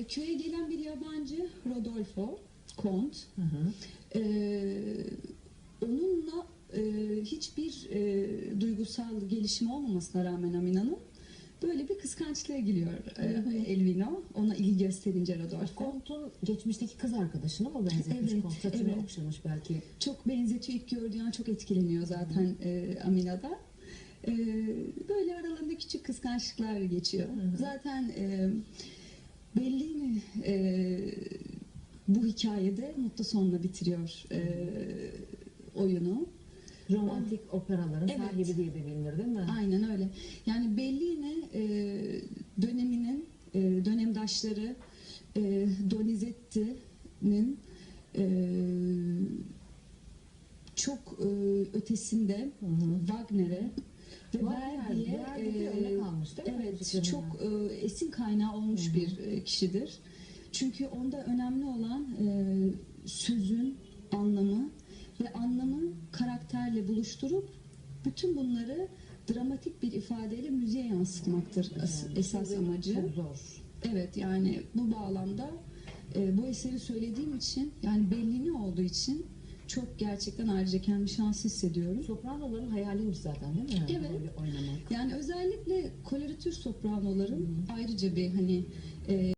e, köye gelen bir yabancı Rodolfo Kont. Hı hı. E, onunla e, hiçbir e, duygusal gelişimi olmamasına rağmen Amina'nın böyle bir kıskançlığa giriyor e. Elvino. Ona ilgi gösterince Rodolfo. Kont'un geçmişteki kız arkadaşına mı benzetmiş? Evet, Kont saçını evet. okşamış belki. Çok benzetiyor. ilk gördüğü an çok etkileniyor zaten e, Amina'da. E, böyle aralarında küçük kıskançlıklar geçiyor. Hı hı. Zaten e, belli mi e, bu hikayede mutlu sonla bitiriyor e, oyunu. Romantik operaların Evet. sahibi diye de bilinir değil mi? Aynen öyle. Yani Bellini e, döneminin e, dönemdaşları e, Donizetti'nin e, çok e, ötesinde. Wagner'e ve Wagner, Verdi'ye Verdi Müziklerinden. çok e, esin kaynağı olmuş Hı hı. bir e, kişidir. Çünkü onda önemli olan e, sözün anlamı ve anlamı karakterle buluşturup bütün bunları dramatik bir ifadeyle müziğe yansıtmaktır Yani esas amacı. Çok zor. Evet yani bu bağlamda e, bu eseri söylediğim için yani bellini olduğu için çok gerçekten ayrıca kendimi şanslı hissediyorum. Sopranoların hayaliymiş zaten değil mi? Evet. Böyle oynamak. Yani özellikle koloratür sopranoların ayrıca bir hani e,